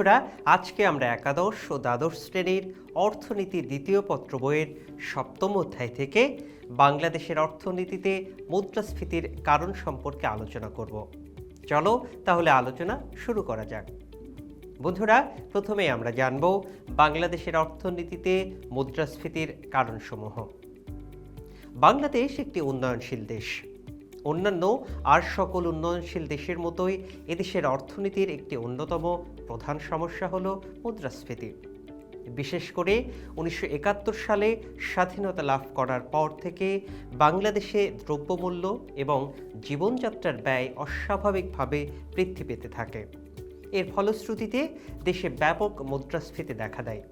বন্ধুরা, আজকে আমরা একাদশ ও দ্বাদশ শ্রেণির অর্থনীতির দ্বিতীয় পত্র বইয়ের সপ্তম অধ্যায় থেকে বাংলাদেশের অর্থনীতিতে মুদ্রাস্ফীতির কারণ সম্পর্কে আলোচনা করব। চলো তাহলে আলোচনা শুরু করা যাক। বন্ধুরা, প্রথমে আমরা জানব বাংলাদেশের অর্থনীতিতে মুদ্রাস্ফীতির কারণসমূহ। বাংলাদেশ একটি উন্নয়নশীল দেশ। অন্যান্য আর সকল উন্নয়নশীল দেশের মতোই এদেশের অর্থনীতির একটি অন্যতম প্রধান সমস্যা হল মুদ্রাস্ফীতি। বিশেষ করে উনিশশো একাত্তর সালে স্বাধীনতা লাভ করার পর থেকে বাংলাদেশে দ্রব্যমূল্য এবং জীবনযাত্রার ব্যয় অস্বাভাবিকভাবে বৃদ্ধি পেতে থাকে। এর ফলশ্রুতিতে দেশে ব্যাপক মুদ্রাস্ফীতি দেখা দেয়।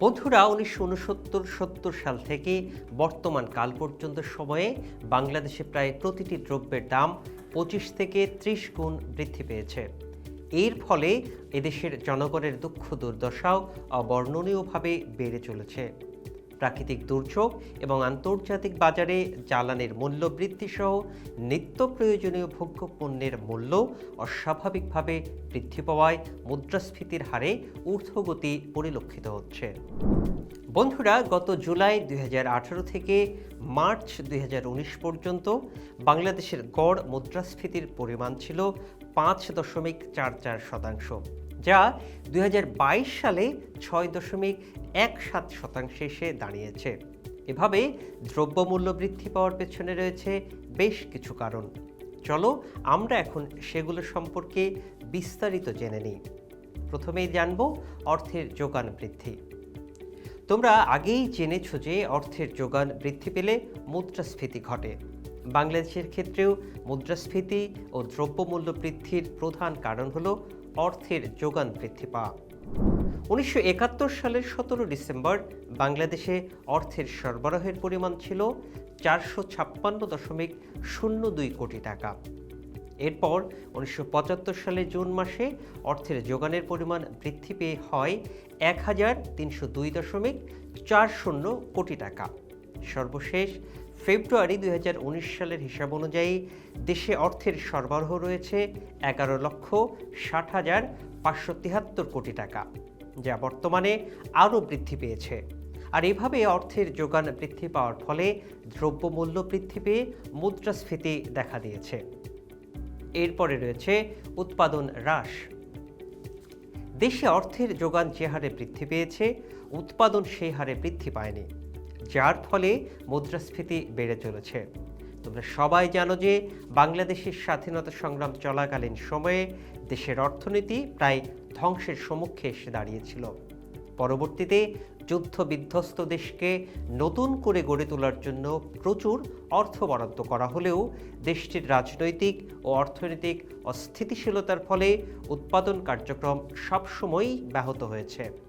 বন্ধুরা, উনিশশো উনসত্তর সত্তর সাল থেকে বর্তমান কাল পর্যন্ত সময়ে বাংলাদেশে প্রায় প্রতিটি দ্রব্যের দাম পঁচিশ থেকে ত্রিশ গুণ বৃদ্ধি পেয়েছে। এর ফলে এদেশের জনগণের দুঃখ দুর্দশাও অবর্ণনীয়ভাবে বেড়ে চলেছে। প্রাকৃতিক দুর্যোগ এবং আন্তর্জাতিক বাজারে জ্বালানির মূল্য বৃদ্ধি সহ নিত্য প্রয়োজনীয় ভোগ্য পণ্যের মূল্য অস্বাভাবিকভাবে বৃদ্ধি পাওয়ায় মুদ্রাস্ফীতির হারে ঊর্ধ্বগতি পরিলক্ষিত হচ্ছে। বন্ধুরা, গত জুলাই দুই হাজার আঠেরো থেকে মার্চ দুই হাজার উনিশ পর্যন্ত বাংলাদেশের গড় মুদ্রাস্ফীতির পরিমাণ ছিল পাঁচ দশমিক চার চার শতাংশ, যা দুই হাজার বাইশ সালে ছয় দশমিক এক সাত শতাংশে এসে দাঁড়িয়েছে। এভাবে দ্রব্যমূল্য বৃদ্ধি পাওয়ার পেছনে রয়েছে বেশ কিছু কারণ। চলো আমরা এখন সেগুলো সম্পর্কে বিস্তারিত জেনে নিই। প্রথমেই জানব অর্থের যোগান বৃদ্ধি। তোমরা আগেই জেনেছ যে অর্থের যোগান বৃদ্ধি পেলে মুদ্রাস্ফীতি ঘটে। বাংলাদেশের ক্ষেত্রেও মুদ্রাস্ফীতি ও দ্রব্যমূল্য বৃদ্ধির প্রধান কারণ হল অর্থের যোগান বৃদ্ধি পাওয়া। উনিশশো একাত্তর সালের সতেরো ডিসেম্বর বাংলাদেশে অর্থের সরবরাহের পরিমাণ ছিল চারশো ছাপ্পান্ন দশমিক শূন্য দুই কোটি টাকা। এরপর উনিশশো পঁচাত্তর সালে জুন মাসে অর্থের যোগানের পরিমাণ বৃদ্ধি পেয়ে হয় এক হাজার তিনশো দুই দশমিক চার শূন্য কোটি টাকা। সর্বশেষ ফেব্রুয়ারি দুই হাজার উনিশ সালের হিসাব অনুযায়ী দেশে অর্থের সরবরাহ রয়েছে এগারো লক্ষ ষাট হাজার পাঁচশো তিয়াত্তর কোটি টাকা, যা বর্তমানে আরও বৃদ্ধি পেয়েছে। আর এভাবে অর্থের যোগান বৃদ্ধি পাওয়ার ফলে দ্রব্যমূল্য বৃদ্ধি পেয়ে মুদ্রাস্ফীতি দেখা দিয়েছে। এরপরে রয়েছে উৎপাদন হ্রাস। দেশে অর্থের যোগান যে হারে বৃদ্ধি পেয়েছে, উৎপাদন সেই হারে বৃদ্ধি পায়নি। যার ফলে মুদ্রাস্ফীতি বেড়ে চলেছে। তোমরা সবাই জানো যে বাংলাদেশের স্বাধীনতা সংগ্রাম চলাকালীন সময়ে দেশের অর্থনীতি প্রায় ধ্বংসের সম্মুখে এসে দাঁড়িয়েছিল। পরবর্তীতে যুদ্ধ বিধ্বস্ত দেশকে নতুন করে গড়ে তোলার জন্য প্রচুর অর্থ বরাদ্দ করা হলেও দেশটির রাজনৈতিক ও অর্থনৈতিক অস্থিতিশীলতার ফলে উৎপাদন কার্যক্রম সবসময়ই ব্যাহত হয়েছে।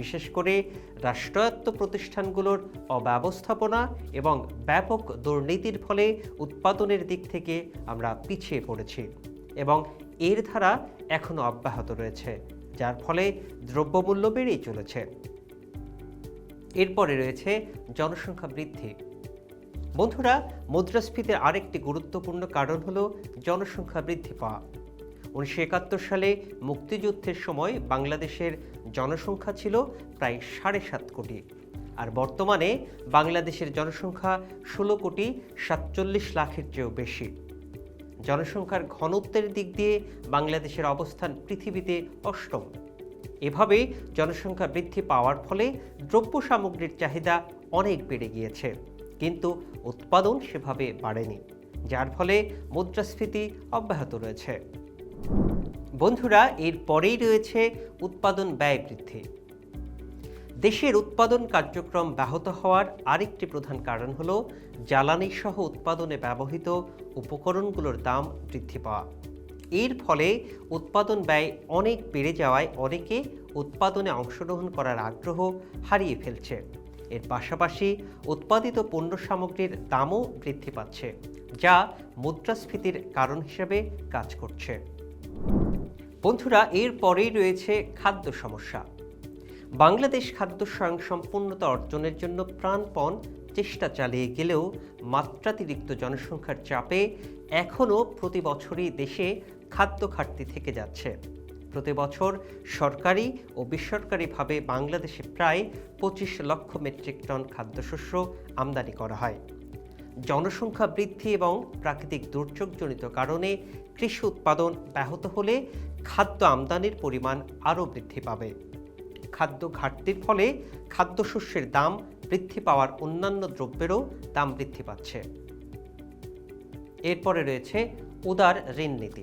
বিশেষ করে রাষ্ট্রায়ত্ত প্রতিষ্ঠানগুলোর অব্যবস্থাপনা এবং ব্যাপক দুর্নীতির ফলে উৎপাদনের দিক থেকে আমরা পিছিয়ে পড়েছি এবং এর ধারা এখনও অব্যাহত রয়েছে, যার ফলে দ্রব্যমূল্য বেড়েই চলেছে। এরপরে রয়েছে জনসংখ্যা বৃদ্ধি। বন্ধুরা, মুদ্রাস্ফীতির আরেকটি গুরুত্বপূর্ণ কারণ হলো জনসংখ্যা বৃদ্ধি পাওয়া। উনিশশো একাত্তর সালে মুক্তিযুদ্ধের সময় বাংলাদেশের জনসংখ্যা ছিল প্রায় সাড়ে সাত কোটি। আর বর্তমানে বাংলাদেশের জনসংখ্যা ষোলো কোটি সাতচল্লিশ লাখের চেয়েও বেশি। জনসংখ্যার ঘনত্বের দিক দিয়ে বাংলাদেশের অবস্থান পৃথিবীতে অষ্টম। এভাবে জনসংখ্যা বৃদ্ধি পাওয়ার ফলে দ্রব্য সামগ্রীর চাহিদা অনেক বেড়ে গিয়েছে, কিন্তু উৎপাদন সেভাবে বাড়েনি, যার ফলে মুদ্রাস্ফীতি অব্যাহত রয়েছে। বন্ধুরা, এর পরেই রয়েছে উৎপাদন ব্যয় বৃদ্ধি। দেশের উৎপাদন কার্যক্রম ব্যাহত হওয়ার আরেকটি প্রধান কারণ হল জ্বালানি সহ উৎপাদনে ব্যবহৃত উপকরণগুলোর দাম বৃদ্ধি পাওয়া। এর ফলে উৎপাদন ব্যয় অনেক বেড়ে যাওয়ায় অনেকে উৎপাদনে অংশগ্রহণ করার আগ্রহ হারিয়ে ফেলছে। এর পাশাপাশি উৎপাদিত পণ্য সামগ্রীর দামও বৃদ্ধি পাচ্ছে, যা মুদ্রাস্ফীতির কারণ হিসেবে কাজ করছে। বন্ধুরা, এর পরেই রয়েছে খাদ্য সমস্যা। বাংলাদেশ খাদ্য স্বয়ংসম্পূর্ণতা অর্জনের জন্য প্রাণপণ চেষ্টা চালিয়ে গেলেও মাত্রাতিরিক্ত জনসংখ্যার চাপে এখনও প্রতি বছরই দেশে খাদ্য ঘাটতি থেকে যাচ্ছে। প্রতি বছর সরকারি ও বেসরকারিভাবে বাংলাদেশে প্রায় পঁচিশ লক্ষ মেট্রিক টন খাদ্যশস্য আমদানি করা হয়। জনসংখ্যা বৃদ্ধি এবং প্রাকৃতিক দুর্যোগজনিত কারণে কৃষি উৎপাদন ব্যাহত হলে খাদ্য আমদানির পরিমাণ আরও বৃদ্ধি পাবে। খাদ্য ঘাটতির ফলে খাদ্যশস্যের দাম বৃদ্ধি পাওয়ার অন্যান্য দ্রব্যেরও দাম বৃদ্ধি পাচ্ছে। এরপরে রয়েছে উদার ঋণ নীতি।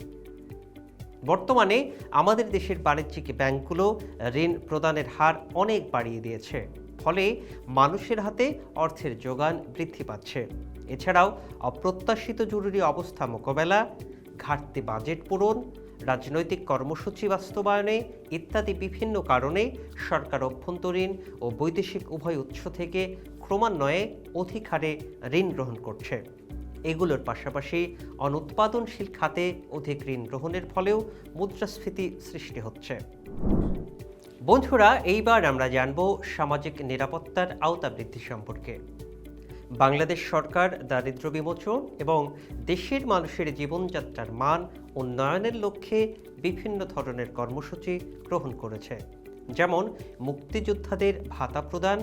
বর্তমানে আমাদের দেশের বাণিজ্যিক ব্যাংকগুলো ঋণ প্রদানের হার অনেক বাড়িয়ে দিয়েছে, ফলে মানুষের হাতে অর্থের যোগান বৃদ্ধি পাচ্ছে। এছাড়াও অপ্রত্যাশিত জরুরি অবস্থা মোকাবেলা, ঘাটতি বাজেট পূরণ রাজনৈতিক কর্মসূচি বাস্তবায়নে ইত্যাদি বিভিন্ন কারণে সরকার অভ্যন্তরীণ ও বৈদেশিক উভয় উৎস থেকে ক্রমান্বয়ে অধিক হারে ঋণ গ্রহণ করছে। এগুলোর পাশাপাশি অনুৎপাদনশীল খাতে অধিক ঋণ গ্রহণের ফলেও মুদ্রাস্ফীতি সৃষ্টি হচ্ছে। বন্ধুরা, এইবার আমরা জানব সামাজিক নিরাপত্তার আওতা বৃদ্ধি সম্পর্কে। বাংলাদেশ সরকার, দারিদ্র্য বিমোচন এবং দেশের মানুষের জীবনযাত্রার মান উন্নয়নের লক্ষ্যে বিভিন্ন ধরনের কর্মসূচি গ্রহণ করেছে। যেমন, মুক্তিযোদ্ধাদের ভাতা প্রদান,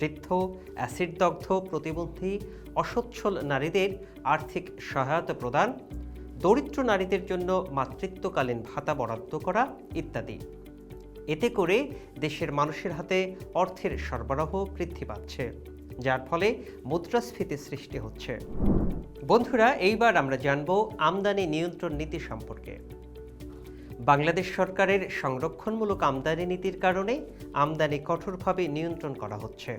বৃদ্ধ অ্যাসিডদগ্ধ প্রতিবন্ধী, অসচ্ছল নারীদের আর্থিক সহায়তা প্রদান, দরিদ্র নারীদের জন্য মাতৃত্বকালীন ভাতা বরাদ্দ করা ইত্যাদি। এতে করে দেশের মানুষের হাতে অর্থের সরবরাহ বৃদ্ধি পাচ্ছে। যার ফলে মুদ্রাস্ফীতি সৃষ্টি হচ্ছে। বন্ধুরা, এইবার আমরা জানব আমদানি নিয়ন্ত্রণ নীতি সম্পর্কে। বাংলাদেশ সরকারের সংরক্ষণমূলক আমদানি নীতির কারণে আমদানি কঠোরভাবে নিয়ন্ত্রণ করা হচ্ছে।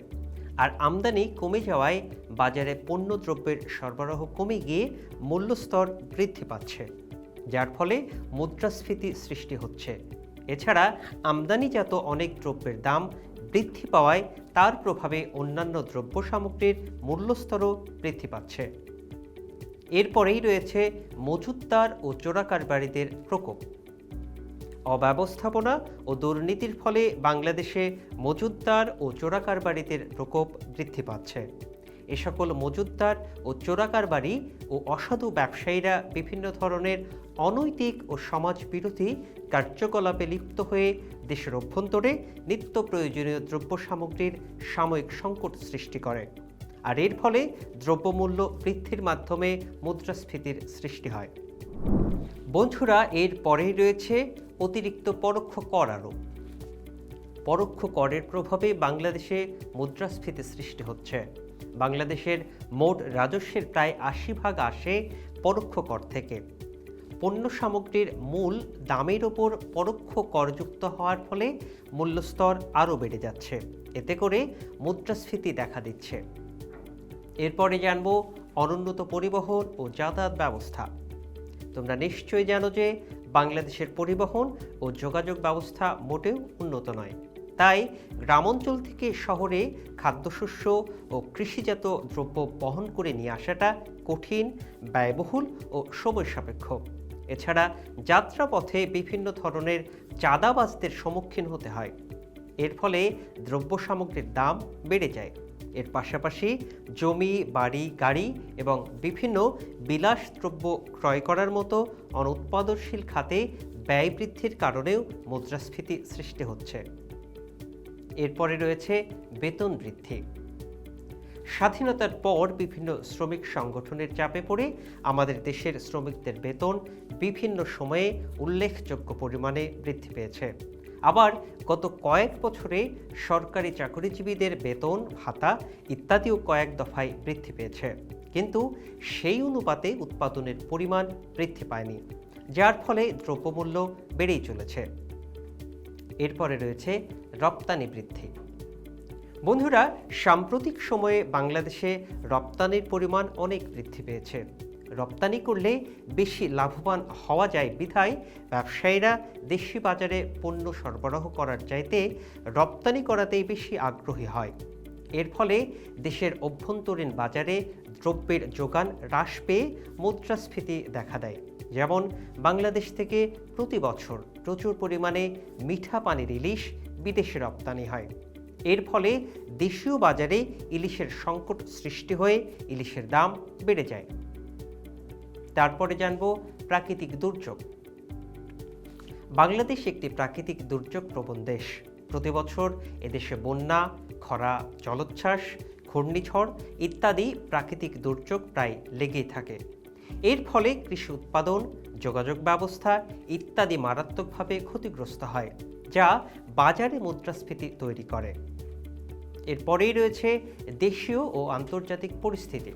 আর আমদানি কমে যাওয়ায় বাজারে পণ্য দ্রব্যের সরবরাহ কমে গিয়ে মূল্যস্তর বৃদ্ধি পাচ্ছে, যার ফলে মুদ্রাস্ফীতি সৃষ্টি হচ্ছে। এছাড়া আমদানিজাত অনেক দ্রব্যের দাম বৃদ্ধি পাওয়ায় তার প্রভাবে অন্যান্য দ্রব্য সামগ্রীর মূল্যস্তরও বৃদ্ধি পাচ্ছে। এরপরেই রয়েছে মজুতদার ও চোরাকারবারিদের প্রকোপ। অব্যবস্থাপনা ও দুর্নীতির ফলে বাংলাদেশে মজুতদার ও চোরাকারবারিদের প্রকোপ বৃদ্ধি পাচ্ছে। এ সকল মজুতদার ও চোরাকারবারি ও অসাধু ব্যবসায়ীরা বিভিন্ন ধরনের অনৈতিক ও সমাজ বিরোধী কার্যকলাপে লিপ্ত হয়ে দেশের অভ্যন্তরে নিত্য প্রয়োজনীয় দ্রব্য সামগ্রীর সাময়িক সংকট সৃষ্টি করে। আর এর ফলে দ্রব্যমূল্য বৃদ্ধির মাধ্যমে মুদ্রাস্ফীতির সৃষ্টি হয়। বন্ধুরা, এর পরেই রয়েছে অতিরিক্ত পরোক্ষ কর আরোপ। পরোক্ষ করের প্রভাবে বাংলাদেশে মুদ্রাস্ফীতি সৃষ্টি হচ্ছে। বাংলাদেশের মোট রাজস্বের প্রায় আশি ভাগ আসে পরোক্ষ কর থেকে। পণ্য সামগ্রীর মূল দামের ওপর পরোক্ষ করযুক্ত হওয়ার ফলে মূল্যস্তর আরও বেড়ে যাচ্ছে। এতে করে মুদ্রাস্ফীতি দেখা দিচ্ছে। এরপরে জানব অনুন্নত পরিবহন ও যাতায়াত ব্যবস্থা। তোমরা নিশ্চয়ই জানো যে বাংলাদেশের পরিবহন ও যোগাযোগ ব্যবস্থা মোটেও উন্নত নয়। তাই গ্রামাঞ্চল থেকে শহরে খাদ্যশস্য ও কৃষিজাত দ্রব্য বহন করে নিয়ে আসাটা কঠিন, ব্যয়বহুল ও সময় সাপেক্ষ। এছাড়া যাত্রাপথে বিভিন্ন ধরনের চাঁদাবাজদের সম্মুখীন হতে হয়। এর ফলে দ্রব্য সামগ্রীর দাম বেড়ে যায়। এর পাশাপাশি জমি, বাড়ি, গাড়ি এবং বিভিন্ন বিলাসদ্রব্য ক্রয় করার মতো অনুৎপাদনশীল খাতে ব্যয় বৃদ্ধির কারণেও মুদ্রাস্ফীতি সৃষ্টি হচ্ছে। এরপরে রয়েছে বেতন বৃদ্ধি। স্বাধীনতার পর বিভিন্ন শ্রমিক সংগঠনের চাপে পড়ে আমাদের দেশের শ্রমিকদের বেতন বিভিন্ন সময়ে উল্লেখযোগ্য পরিমাণে বৃদ্ধি পেয়েছে। আবার গত কয়েক বছরে সরকারি চাকরিজীবীদের বেতন, ভাতা ইত্যাদিও কয়েক দফায় বৃদ্ধি পেয়েছে। কিন্তু সেই অনুপাতে উৎপাদনের পরিমাণ বৃদ্ধি পায়নি, যার ফলে দ্রব্যমূল্য বেড়েই চলেছে। এরপরে রয়েছে রপ্তানি বৃদ্ধি। বন্ধুরা, সাম্প্রতিক সময়ে বাংলাদেশে রপ্তানির পরিমাণ অনেক বৃদ্ধি পেয়েছে। রপ্তানি করলে বেশি লাভবান হওয়া যায় বিধায় ব্যবসায়ীরা দেশি বাজারে পণ্য সরবরাহ করার চাইতে রপ্তানি করাতেই বেশি আগ্রহী হয়। এর ফলে দেশের অভ্যন্তরীণ বাজারে দ্রব্যের যোগান হ্রাস পেয়ে মুদ্রাস্ফীতি দেখা দেয়। যেমন, বাংলাদেশ থেকে প্রতি বছর প্রচুর পরিমাণে মিঠা পানির ইলিশ বিদেশে রপ্তানি হয়। এর ফলে দেশীয় বাজারে ইলিশের সংকট সৃষ্টি হয়ে ইলিশের দাম বেড়ে যায়। তারপরে জানব প্রাকৃতিক দুর্যোগ। বাংলাদেশ একটি প্রাকৃতিক দুর্যোগ প্রবণ দেশ। প্রতি বছর এদেশে বন্যা, খরা, জলোচ্ছ্বাস, ঘূর্ণিঝড় ইত্যাদি প্রাকৃতিক দুর্যোগ প্রায় লেগেই থাকে। এর ফলে কৃষি উৎপাদন, যোগাযোগ ব্যবস্থা ইত্যাদি মারাত্মকভাবে ক্ষতিগ্রস্ত হয়। যা বাজারে মুদ্রাস্ফীতি তৈরি করে। এরপরেই রয়েছে দেশীয় ও আন্তর্জাতিক পরিস্থিতি।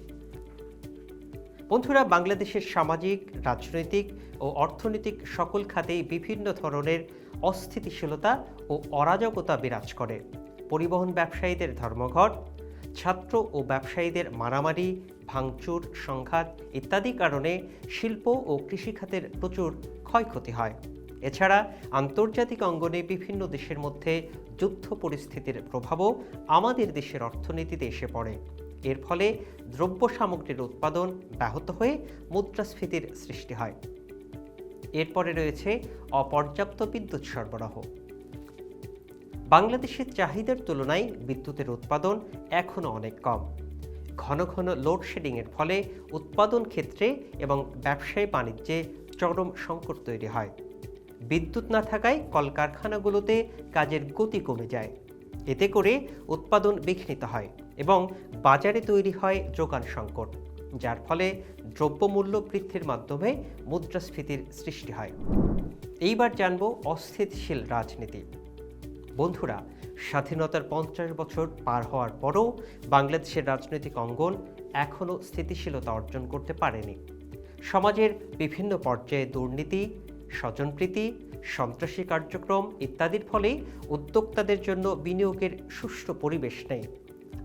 বন্ধুরা, বাংলাদেশের সামাজিক, রাজনৈতিক ও অর্থনৈতিক সকল খাতেই বিভিন্ন ধরনের অস্থিতিশীলতা ও অরাজকতা বিরাজ করে। পরিবহন ব্যবসায়ীদের ধর্মঘট, ছাত্র ও ব্যবসায়ীদের মারামারি, ভাঙচুর, সংঘাত ইত্যাদি কারণে শিল্প ও কৃষিখাতের প্রচুর ক্ষয়ক্ষতি হয়। এছাড়া আন্তর্জাতিক অঙ্গনে বিভিন্ন দেশের মধ্যে যুদ্ধ পরিস্থিতির প্রভাবও আমাদের দেশের অর্থনীতিতে এসে পড়ে। এর ফলে দ্রব্য সামগ্রীর উৎপাদন ব্যাহত হয়ে মুদ্রাস্ফীতির সৃষ্টি হয়। এরপরে রয়েছে অপর্যাপ্ত বিদ্যুৎ সরবরাহ। বাংলাদেশের চাহিদার তুলনায় বিদ্যুতের উৎপাদন এখনও অনেক কম। ঘন ঘন লোডশেডিংয়ের ফলে উৎপাদন ক্ষেত্রে এবং ব্যবসায়ী বাণিজ্যে চরম সংকট তৈরি হয়। বিদ্যুৎ না থাকায় কলকারখানাগুলোতে কাজের গতি কমে যায়। এতে করে উৎপাদন বিঘ্নিত হয় এবং বাজারে তৈরি হয় যোগান সংকট, যার ফলে দ্রব্যমূল্য বৃদ্ধির মাধ্যমে মুদ্রাস্ফীতির সৃষ্টি হয়। এইবার জানব অস্থিতিশীল রাজনীতি। বন্ধুরা, স্বাধীনতার পঞ্চাশ বছর পার হওয়ার পরও বাংলাদেশের রাজনৈতিক অঙ্গন এখনও স্থিতিশীলতা অর্জন করতে পারেনি। সমাজের বিভিন্ন পর্যায়ে দুর্নীতি স্বজনপ্রীতি সন্ত্রাসী কার্যক্রম ইত্যাদির ফলে উদ্যোক্তাদের জন্য বিনিয়োগের সুষ্ঠু পরিবেশ নেই।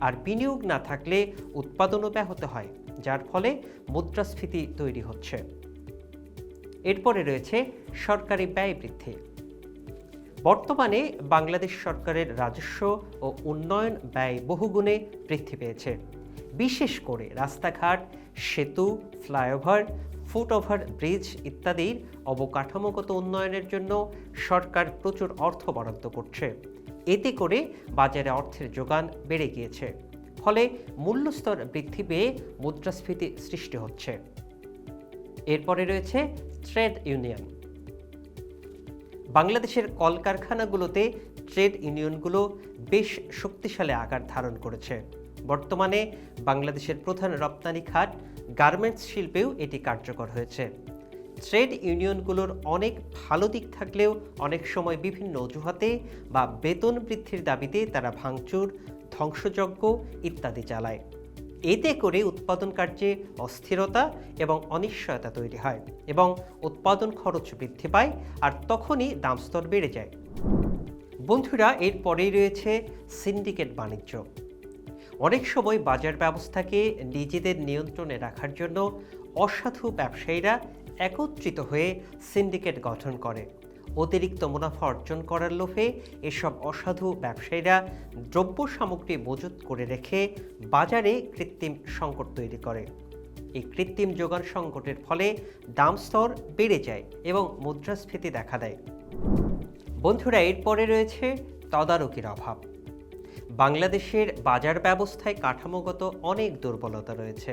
আর বিনিয়োগ না থাকলে উৎপাদনও ব্যাহত হয়, যার ফলে মুদ্রাস্ফীতি তৈরি হচ্ছে। এরপরে রয়েছে সরকারি ব্যয় বৃদ্ধি। বর্তমানে বাংলাদেশ সরকারের রাজস্ব ও উন্নয়ন ব্যয় বহুগুণে বৃদ্ধি পেয়েছে। বিশেষ করে রাস্তাঘাট, সেতু, ফ্লাইওভার ফুটওভার ব্রিজ ইত্যাদির অবকাঠামোগত উন্নয়নের জন্য সরকার প্রচুর অর্থ বরাদ্দ করছে। এতে করে বাজারে অর্থের যোগান বেড়ে গিয়েছে। ফলে মূল্যস্তর বৃদ্ধি পেয়ে মুদ্রাস্ফীতি সৃষ্টি হচ্ছে। এরপরে রয়েছে ট্রেড ইউনিয়ন। বাংলাদেশের কলকারখানাগুলোতে ট্রেড ইউনিয়নগুলো বেশ শক্তিশালী আকার ধারণ করেছে। বর্তমানে বাংলাদেশের প্রধান রপ্তানি খাত গার্মেন্টস শিল্পেও এটি কার্যকর হয়েছে। ট্রেড ইউনিয়নগুলোর অনেক ভালো দিক থাকলেও অনেক সময় বিভিন্ন অজুহাতে বা বেতন বৃদ্ধির দাবিতে তারা ভাঙচুর, ধ্বংসযজ্ঞ ইত্যাদি চালায়। এতে করে উৎপাদন কার্যে অস্থিরতা এবং অনিশ্চয়তা তৈরি হয় এবং উৎপাদন খরচ বৃদ্ধি পায় আর তখনই দাম স্তর বেড়ে যায়। বন্ধুরা, এরপরেই রয়েছে সিন্ডিকেট বাণিজ্য। অনেক সময় বাজার ব্যবস্থাকে নিজেদের নিয়ন্ত্রণে রাখার জন্য অসাধু ব্যবসায়ীরা একত্রিত হয়ে সিন্ডিকেট গঠন করে। অতিরিক্ত মুনাফা অর্জন করার লোভে এসব অসাধু ব্যবসায়ীরা দ্রব্য সামগ্রী মজুত করে রেখে বাজারে কৃত্রিম সংকট তৈরি করে। এই কৃত্রিম যোগান সংকটের ফলে দাম স্তর বেড়ে যায় এবং মুদ্রাস্ফীতি দেখা দেয়। বন্ধুরা, এরপরে রয়েছে তদারকির অভাব। বাংলাদেশের বাজার ব্যবস্থায় কাঠামোগত অনেক দুর্বলতা রয়েছে।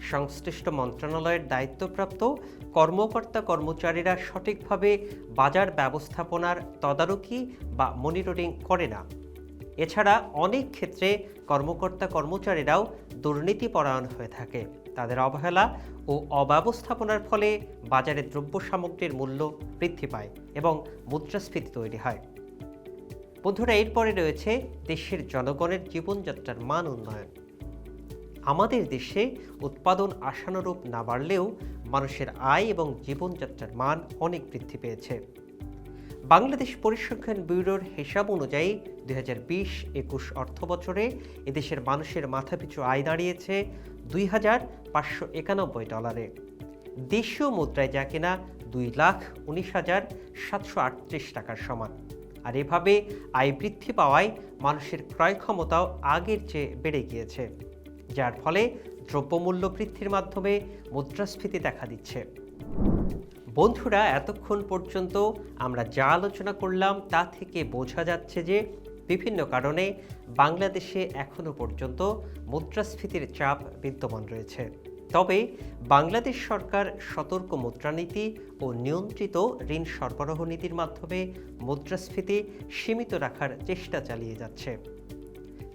সংশ্লিষ্ট মন্ত্রণালয়ের দায়িত্বপ্রাপ্ত কর্মকর্তা কর্মচারীরা সঠিকভাবে বাজার ব্যবস্থাপনার তদারকি বা মনিটরিং করে না। এছাড়া অনেক ক্ষেত্রে কর্মকর্তা কর্মচারীরাও দুর্নীতিপরায়ণ হয়ে থাকে। তাদের অবহেলা ও অব্যবস্থাপনার ফলে বাজারে দ্রব্য সামগ্রীর মূল্য বৃদ্ধি পায় এবং মুদ্রাস্ফীতি তৈরি হয়। বন্ধুরা, এরপরে রয়েছে দেশের জনগণের জীবনযাত্রার মান উন্নয়ন। আমাদের দেশে উৎপাদন আশানুরূপ না বাড়লেও মানুষের আয় এবং জীবনযাত্রার মান অনেক বৃদ্ধি পেয়েছে। বাংলাদেশ পরিসংখ্যান ব্যুরোর হিসাব অনুযায়ী দুই হাজার বিশ একুশ অর্থ বছরে এদেশের মানুষের মাথাপিছু আয় দাঁড়িয়েছে দুই হাজার পাঁচশো একানব্বই ডলারে। দেশীয় মুদ্রায় যা কিনা দুই লাখ উনিশ হাজার সাতশো আটত্রিশ টাকার সমান। আর এভাবে আয় বৃদ্ধি পাওয়ায় মানুষের ক্রয় ক্ষমতাও আগের চেয়ে বেড়ে গিয়েছে, যার ফলে দ্রব্যমূল্য বৃদ্ধির মাধ্যমে মুদ্রাস্ফীতি দেখা দিচ্ছে। বন্ধুরা, এতক্ষণ পর্যন্ত আমরা যা আলোচনা করলাম তা থেকে বোঝা যাচ্ছে যে বিভিন্ন কারণে বাংলাদেশে এখনও পর্যন্ত মুদ্রাস্ফীতির চাপ বিদ্যমান রয়েছে। তবে বাংলাদেশ সরকার সতর্ক মুদ্রানীতি ও নিয়ন্ত্রিত ঋণ সরবরাহ নীতির মাধ্যমে মুদ্রাস্ফীতি সীমিত রাখার চেষ্টা চালিয়ে যাচ্ছে।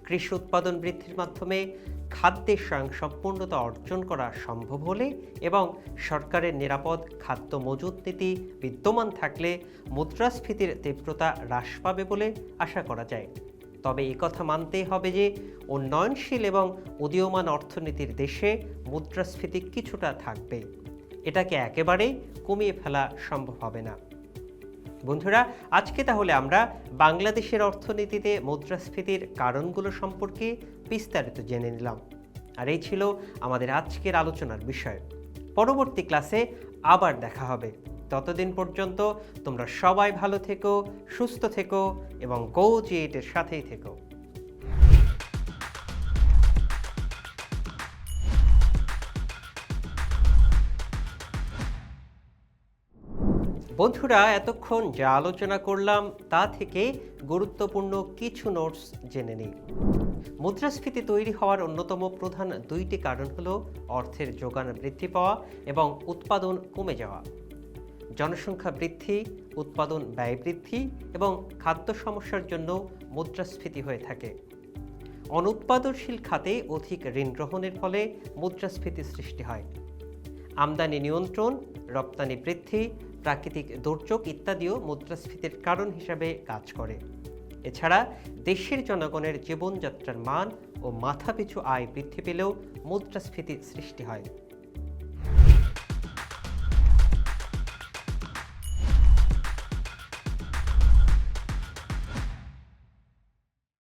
কৃষি উৎপাদন বৃদ্ধির মাধ্যমে খাদ্যের স্বয়ংসম্পূর্ণতা অর্জন করা সম্ভব হলে এবং সরকারের নিরাপদ খাদ্য মজুত নীতি বিদ্যমান থাকলে মুদ্রাস্ফীতির তীব্রতা হ্রাস পাবে বলে আশা করা যায়। তবে কথা মানতেই হবে যে উন্নয়নশীল এবং উদীয়মান অর্থনীতির দেশে মুদ্রাস্ফীতি কিছুটা থাকবে। এটাকে একেবারেই কমিয়ে ফেলা সম্ভব হবে না। বন্ধুরা, আজকে তাহলে আমরা বাংলাদেশের অর্থনীতিতে মুদ্রাস্ফীতির কারণগুলো সম্পর্কে বিস্তারিত জেনে নিলাম। আর এই ছিল আমাদের আজকের আলোচনার বিষয়। পরবর্তী ক্লাসে আবার দেখা হবে। ততদিন পর্যন্ত তোমরা সবাই ভালো থেকো, সুস্থ থেকো এবং গো জিএটের সাথেই থেকো। বন্ধুরা, এতক্ষণ যা আলোচনা করলাম তা থেকে গুরুত্বপূর্ণ কিছু নোটস জেনে নিই। মুদ্রাস্ফীতি তৈরি হওয়ার অন্যতম প্রধান দুইটি কারণ হলো অর্থের যোগান বৃদ্ধি পাওয়া এবং উৎপাদন কমে যাওয়া। জনসংখ্যা বৃদ্ধি, উৎপাদন ব্যয় বৃদ্ধি এবং খাদ্য সমস্যার জন্য মুদ্রাস্ফীতি হয়ে থাকে। অনুৎপাদনশীল খাতে অধিক ঋণ গ্রহণের ফলে মুদ্রাস্ফীতি সৃষ্টি হয়। আমদানি নিয়ন্ত্রণ, রপ্তানি বৃদ্ধি, প্রাকৃতিক দুর্যোগ ইত্যাদিও মুদ্রাস্ফীতির কারণ হিসাবে কাজ করে। এছাড়া দেশের জনগণের জীবনযাত্রার মান ও মাথাপিছু আয় বৃদ্ধি পেলেও মুদ্রাস্ফীতি সৃষ্টি হয়।